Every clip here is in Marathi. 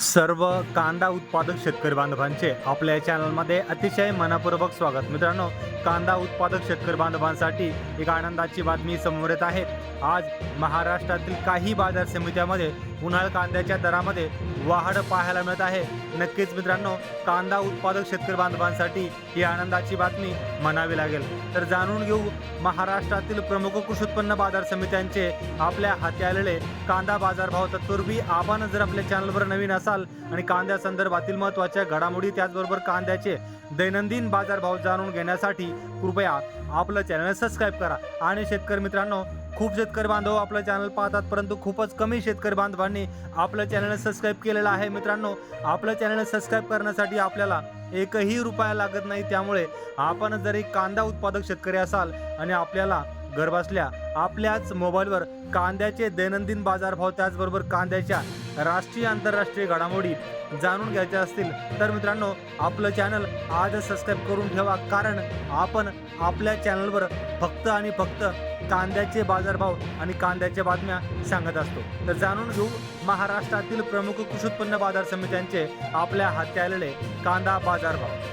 सर्व कांदा उत्पादक शेतकरी बांधवांचे आपल्या या चॅनलमध्ये अतिशय मनपूर्वक स्वागत. मित्रांनो कांदा उत्पादक शेतकरी बांधवांसाठी एक आनंदाची बातमी समोर येत आहे. आज महाराष्ट्रातील काही बाजार समित्यामध्ये उन्हाळ कांद्याच्या दरामध्ये वाढ पाहायला मिळत आहे. नक्कीच मित्रांनो कांदा उत्पादक शेतकरी बांधवांसाठी ही आनंदाची बातमी म्हणावी लागेल. तर जाणून घेऊ महाराष्ट्रातील प्रमुख कृषी उत्पन्न बाजार समित्यांचे आपल्या हाती आलेले कांदा बाजार भाव तत्पूर्वी आपण जर आपल्या चॅनलवर नवीन असाल आणि कांद्या संदर्भातील महत्त्वाच्या घडामोडी त्याचबरोबर कांद्याचे दैनंदिन बाजारभाव जाणून घेण्यासाठी कृपया आपलं चॅनल सबस्क्राईब करा. आणि शेतकरी मित्रांनो खूप शेतकरी बांधव आपलं चॅनल पाहतात परंतु खूपच कमी शेतकरी बांधवांनी आपलं चॅनल सबस्क्राईब केलेलं आहे. मित्रांनो आपलं चॅनल सबस्क्राईब करण्यासाठी आपल्याला एकही रुपया लागत नाही. त्यामुळे आपण जरी कांदा उत्पादक शेतकरी असाल आणि आपल्याला घरबसल्या आपल्याच मोबाईलवर कांद्याचे दैनंदिन बाजारभाव त्याचबरोबर कांद्याच्या राष्ट्रीय आंतरराष्ट्रीय घडामोडी जाणून घ्यायच्या असतील तर मित्रांनो आपलं चॅनल आजच सबस्क्राईब करून ठेवा. कारण आपण आपल्या चॅनलवर फक्त आणि फक्त कांद्याचे बाजारभाव आणि कांद्याच्या बातम्या सांगत असतो. तर जाणून घेऊ महाराष्ट्रातील प्रमुख कृषी उत्पन्न बाजार समित्यांचे आपल्या हाती आलेले कांदा बाजारभाव.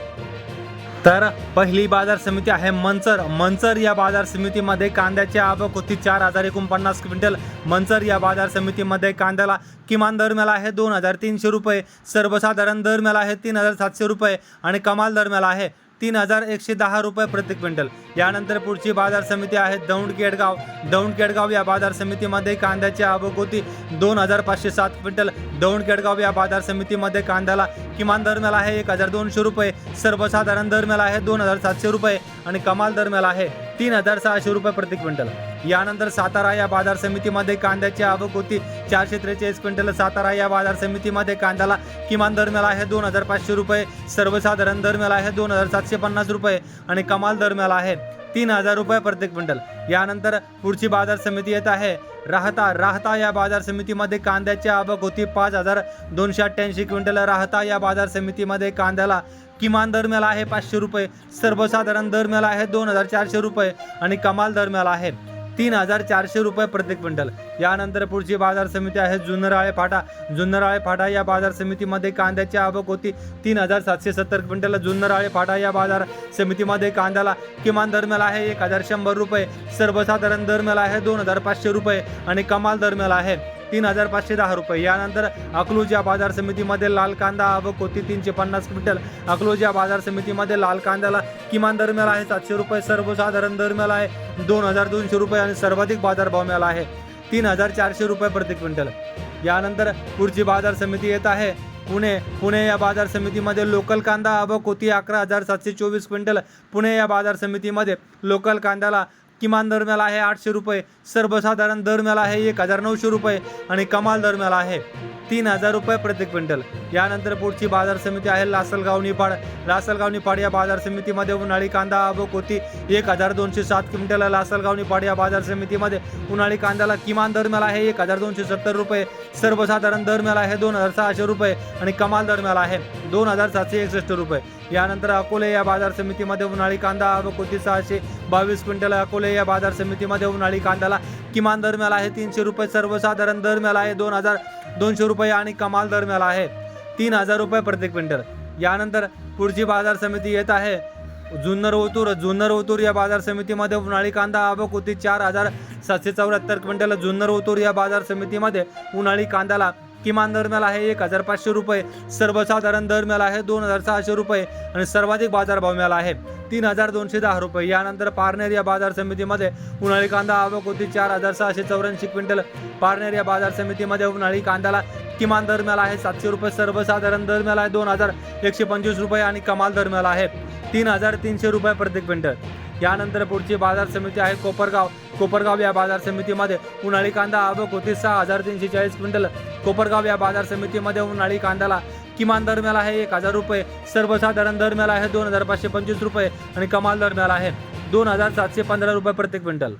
तर पहिली बाजार समिती आहे मंचर. मंचर या बाजार समितीमध्ये कांद्याची आवक होती चार हजार एकोणपन्नास क्विंटल. मंचर या बाजार समितीमध्ये कांद्याला किमान दर मिळाला आहे दोन हजार तीनशे रुपये सर्वसाधारण दर मिळाला आहे तीन हजार सातशे रुपये आणि कमाल दर मिळाला आहे तीन हजार एकशे दहा रुपये प्रति क्विंटल. यानंतर पुढची बाजार समिती आहे दौंड केडगाव दौंड केडगाव या बाजार समितीमध्ये कांद्याची आवक होती दोन हजार पाचशे सात क्विंटल. दौंड केडगाव या बाजार समितीमध्ये कांद्याला किमान दर मिळाला आहे एक हजार दोनशे रुपये. सर्वसाधारण दर मिळाला आहे दोन हजार सातशे रुपये. आणि कमाल दर मिळाला आहे तीन हजार सहाशे रुपये प्रति क्विंटल. यानंतर सातारा या बाजार समितीमध्ये कांद्याची आवक होती. चारशे त्रेचाळीस क्विंटल सातारा या बाजार समितीमध्ये कांद्याला किमान दर मिळाला आहे दोन हजार पाचशे रुपये. सर्वसाधारण दर मिळाला आहे दोन हजार सातशे पन्नास रुपये आणि कमाल दर मिळाला आहे. तीन हजार रुपये प्रत्येक क्विंटल. यानंतर पुढची बाजार समिती येत आहे. राहता राहता या बाजार समितीमध्ये कांद्याची आवक होती पाच हजार दोनशे अठ्ठ्याऐंशी क्विंटल. राहता या बाजार समितीमध्ये कांद्याला किमान दर मिळाला आहे पाचशे रुपये. सर्वसाधारण दर मिळाला आहे दोन हजार चारशे रुपये आणि कमाल दर मिळाला आहे. तीन हजार चारशे रुपये प्रत्येक क्विंटल. यानंतर पुढची बाजार समिती आहे जुन्नराळे फाटा. जुन्नराळे फाटा या बाजार समितीमध्ये कांद्याची आवक होती. तीन हजार सातशे सत्तर क्विंटल जुन्नराळे फाटा या बाजार समितीमध्ये कांद्याला किमान दरम्याल आहे एक हजार शंभर रुपये. सर्वसाधारण दरम्याल आहे दोन हजार पाचशे रुपये आणि कमाल दरम्याल आहे. तीन हजार पाचशे दहा रुपये. यानंतर अकलूज या बाजार समितीमध्ये लाल कांदा व कोती तीनशे पन्नास क्विंटल. अकलूज या बाजार समितीमध्ये लाल कांद्याला किमान दर मिळाला आहे सातशे रुपये सर्वसाधारण दर मिळाला आहे दोन हजार दोनशे रुपये आणि सर्वाधिक बाजारभाव मिळाला आहे तीन हजार चारशे रुपये प्रति क्विंटल. यानंतर पुढची बाजार समिती येत आहे. पुणे पुणे या बाजार समितीमध्ये लोकल कांदा आवक कोती अकरा हजार सातशे चोवीस क्विंटल. पुणे या बाजार समितीमध्ये लोकल कांद्याला किमान दरम्याल आहे आठशे रुपये सर्वसाधारण दरम्याल आहे एक हजार नऊशे रुपये आणि कमाल दरम्याल आहे तीन हजार रुपये प्रति क्विंटल. यानंतर पुढची बाजार समिती आहे लासलगाव निफाड. लासलगाव निफाड या बाजार समितीमध्ये उन्हाळी कांदा आवक होती. एक हजार दोनशे सात क्विंटल लासलगाव निफाड या बाजार समितीमध्ये उन्हाळी कांद्याला किमान दरम्याल आहे एक हजार दोनशे सत्तर रुपये सर्वसाधारण दरम्याल आहे दोन हजार सहाशे रुपये आणि कमाल दरम्याल आहे दोन हजार सातशे एकसष्ट रुपये. यानंतर अकोले या बाजार समितीमध्ये उन्हाळी कांदा आवक होती सहाशे बावीस क्विंटल अकोले या बाजार समितीमध्ये उन्हाळी कांद्याला किमान दर मिळाला आहे तीनशे रुपये सर्वसाधारण दर मिळाला आहे दोन हजार दोनशे रुपये आणि कमाल दर मिळाला आहे तीन हजार रुपये प्रति क्विंटल. यानंतर पुढची बाजार समिती येत आहे. जुन्नर ओतूर जुन्नर ओतूर या बाजार समितीमध्ये उन्हाळी कांदा आवक होती चार हजार सातशे चौऱ्याहत्तर क्विंटल जुन्नर ओतूर या बाजार समितीमध्ये उन्हाळी कांद्याला किमान दर मिळाला आहे एक हजार पाचशे रुपये. सर्वसाधारण दर मिळाला आहे दोन हजार सहाशे रुपये आणि सर्वाधिक बाजारभाव मिळाला आहे तीन हजार दोनशे दहा रुपये. यानंतर पारनेर या बाजार समितीमध्ये उन्हाळी कांदा आवक होती चार हजार सहाशे चौऱ्याऐंशी क्विंटल. पारनेर या बाजार समितीमध्ये उन्हाळी कांद्याला किमान दर मिळाला आहे सातशे रुपये. सर्वसाधारण दर मिळाला आहे दोन हजार एकशे पंचवीस रुपये आणि कमाल दर मिळाला आहे. तीन हजार तीनशे रुपये प्रति क्विंटल. यानंतर पुढची बाजार समिती आहे कोपरगाव. कोपरगाव या बाजार समितीमध्ये उन्हाळी कांदा आवक होती सहा हजार तीनशे चाळीस क्विंटल. कोपरगाव या बाजार समितीमध्ये उन्हाळी कांद्याला किमान दर मिळाला आहे एक हजार रुपये. सर्वसाधारण दर मिळाला आहे दोन हजार पाचशे पंचवीस रुपये आणि कमाल दर मिळाला आहे दोन हजार सातशे पंधरा रुपये प्रति क्विंटल.